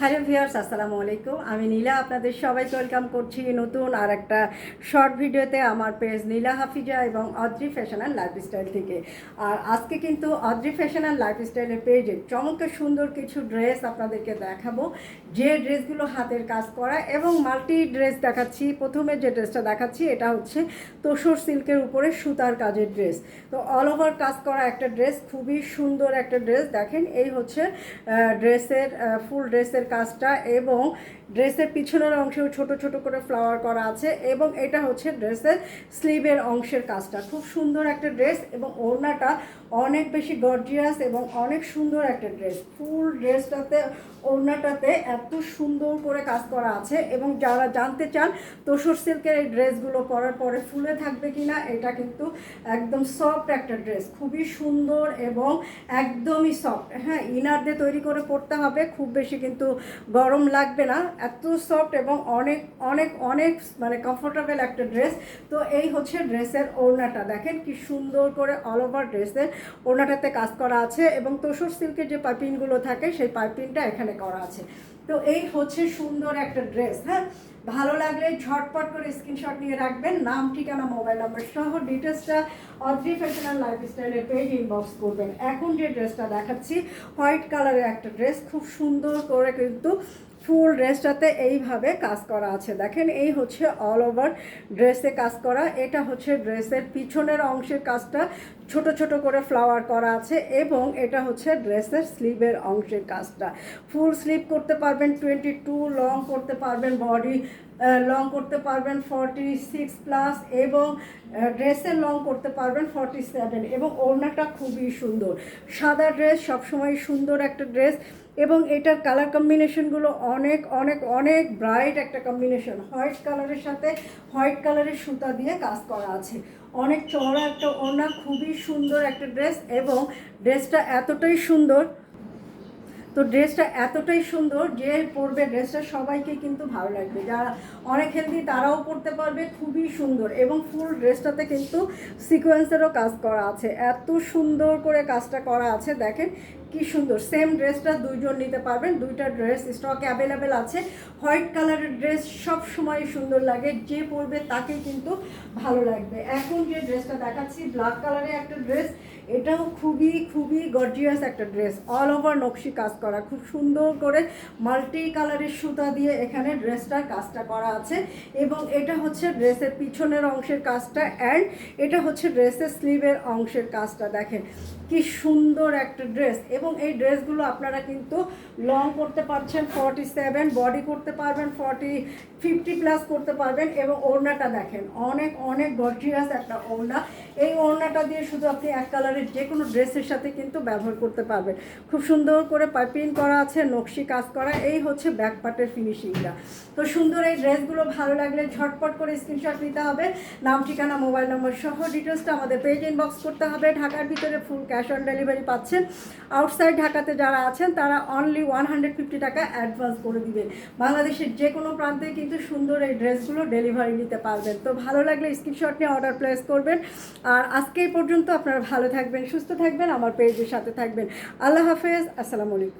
Hello viewers, আসসালামু আলাইকুম। আমি নীলা, আপনাদের সবাইকে ওয়েলকাম করছি নতুন আর একটা শর্ট ভিডিওতে আমার পেজ নীলা হাফিজা এবং অদ্রি ফ্যাশন অ্যান্ড লাইফস্টাইল থেকে। আর আজকে কিন্তু অদ্রি ফ্যাশন অ্যান্ড লাইফস্টাইলের পেজে চমৎকার সুন্দর কিছু ড্রেস আপনাদেরকে দেখাবো। যে ড্রেসগুলো হাতের কাজ করা এবং মাল্টি ড্রেস দেখাচ্ছি। প্রথমে যে ড্রেসটা দেখাচ্ছি, এটা হচ্ছে তোষর সিল্কের উপরে সুতার কাজের ড্রেস। তো অল ওভার কাজ করা একটা ড্রেস, খুবই সুন্দর একটা ড্রেস। দেখেন, এই হচ্ছে ড্রেসের ফুল ড্রেসের কাজটা এবং ড্রেসের পিছনের অংশেও ছোট ছোট করে ফ্লাওয়ার করা আছে এবং এটা হচ্ছে ড্রেসের স্লিভের অংশের কাজটা। খুব সুন্দর একটা ড্রেস এবং ওড়নাটা অনেক বেশি গর্জিয়াস এবং অনেক সুন্দর একটা ড্রেস। ফুল ড্রেসটাতে, ওড়নাটাতে এত সুন্দর করে কাজ করা আছে এবং যারা জানতে চান তোষর সিল্কের এই ড্রেসগুলো পরার পরে ফুলে থাকবে কি না এটা কিন্তু একদম সফট একটা ড্রেস। খুবই সুন্দর এবং একদমই সফট হ্যাঁ ইনার দিয়ে তৈরি করে পরতে হবে, খুব বেশি কিন্তু গরম লাগবে না, এত সফট এবং অনেক অনেক অনেক মানে কমফোর্টেবল একটা ড্রেস তো এই হচ্ছে ড্রেসের ওড়নাটা, দেখেন কি সুন্দর করে অল ওভার ড্রেসের ওড়নাটাতে কাজ করা আছে এবং তোষর সিল্কের যে পাইপিনগুলো থাকে, সেই পাইপিনটা এখানে করা আছে। তো এই হচ্ছে সুন্দর একটা ড্রেস হ্যাঁ? ভালো লাগলে ঝটপট করে স্ক্রিনশট নিয়ে রাখবেন। নাম, ঠিকানা মোবাইল নাম্বার সহ ডিটেলসটা অদ্রি ফ্যাশন অ্যান্ড লাইফস্টাইলের পেজ ইনবক্স করবেন। এখন যে ড্রেসটা দেখাচ্ছি হোয়াইট কালারের একটা ড্রেস খুব সুন্দর করে কিন্তু ফুল ড্রেসটাতে এইভাবে কাজ করা আছে। দেখেন, এই হচ্ছে অল ওভার ড্রেসে কাজ করা। এটা হচ্ছে ড্রেসের পিছনের অংশের কাজটা ছোট ছোট করে ফ্লাওয়ার করা আছে এবং এটা হচ্ছে ড্রেসের স্লিভের অংশের কাজটা। ফুল স্লিভ করতে পারবেন টোয়েন্টি টু লং করতে পারবেন বডি লং করতে পারবেন ফর্টি সিক্স প্লাস এবং ড্রেসের লং করতে পারবেন ফর্টি সেভেন এবং ওড়নাটা খুবই সুন্দর। সাদা ড্রেস সবসময় সুন্দর একটা ড্রেস এবং এটার কালার কম্বিনেশনগুলো অনেক অনেক অনেক ব্রাইট একটা কম্বিনেশন হোয়াইট কালারের সাথে হোয়াইট কালারের সুতা দিয়ে কাজ করা আছে। অনেক চড়া একটা ওড়না, খুবই সুন্দর একটা ড্রেস এবং ড্রেসটা এতটাই সুন্দর তো ড্রেসটা এতটাই সুন্দর যে পরবে, ড্রেসটা সবাইকে কিন্তু ভালো লাগবে। যারা অনেক হেলদি তারাও পরতে পারবে, খুবই সুন্দর। এবং ফুল ড্রেসটাতে কিন্তু সিকোয়েন্সেরও কাজ করা আছে। এত সুন্দর করে কাজটা করা আছে, দেখেন কি সুন্দর। সেম ড্রেসটা দুইজন নিতে পারবেন, দুইটা ড্রেস স্টকে অ্যাভেলেবেল আছে। হোয়াইট কালারের ড্রেস সব সময় সুন্দর লাগে, যে পরবে তাকে কিন্তু ভালো লাগবে। এখন যে ড্রেসটা দেখাচ্ছি ব্ল্যাক কালারের একটা ড্রেস এটাও খুবই খুবই গর্জিয়াস একটা ড্রেস অল ওভার নকশি কাজ করা খুব সুন্দর করে মাল্টি কালারের সুতা দিয়ে এখানে ড্রেসটার কাজটা করা আছে এবং এটা হচ্ছে ড্রেসের পিছনের অংশের কাজটা অ্যান্ড এটা হচ্ছে ড্রেসের স্লিভের অংশের কাজটা। দেখেন কি সুন্দর একটা ড্রেস এবং এই ড্রেসগুলো আপনারা কিন্তু লং করতে পারছেন ফর্টি সেভেন বডি করতে পারবেন ফর্টি ফিফটি প্লাস করতে পারবেন এবং ওড়নাটা দেখেন অনেক অনেক গর্জিয়াস একটা ওড়না। এই ওড়নাটা দিয়ে শুধু আপনি এক কালারের যে কোনো ড্রেসের সাথে কিন্তু ব্যবহার করতে পারবেন। খুব সুন্দর করে পাইপিং করা আছে, নকশি কাজ করা, এই হচ্ছে ব্যাক পার্টের ফিনিশিংটা তো সুন্দর এই ড্রেসগুলো ভালো লাগলে ঝটপট করে স্ক্রিনশট নিতে হবে। নাম, ঠিকানা মোবাইল নম্বর সহ ডিটেলসটা আমাদের পেজ ইনবক্স করতে হবে। ঢাকার ভিতরে ফুল ক্যাশ অন ডেলিভারি পাচ্ছেন। আউটসাইড ঢাকাতে যারা আছেন, তারা অনলি ওয়ান হান্ড্রেড ফিফটি টাকা অ্যাডভান্স করে দিবেন। বাংলাদেশের যে কোনো প্রান্তে কিন্তু সুন্দর এই ড্রেসগুলো ডেলিভারি নিতে পারবেন। তো ভালো লাগলে স্ক্রিনশট নিয়ে অর্ডার প্লেস করবেন। আর আজকে পর্যন্ত আপনারা ভালো থাকবেন, সুস্থ থাকবেন, আমার পেজের সাথে থাকবেন। আল্লাহ হাফেজ, আসসালামু আলাইকুম।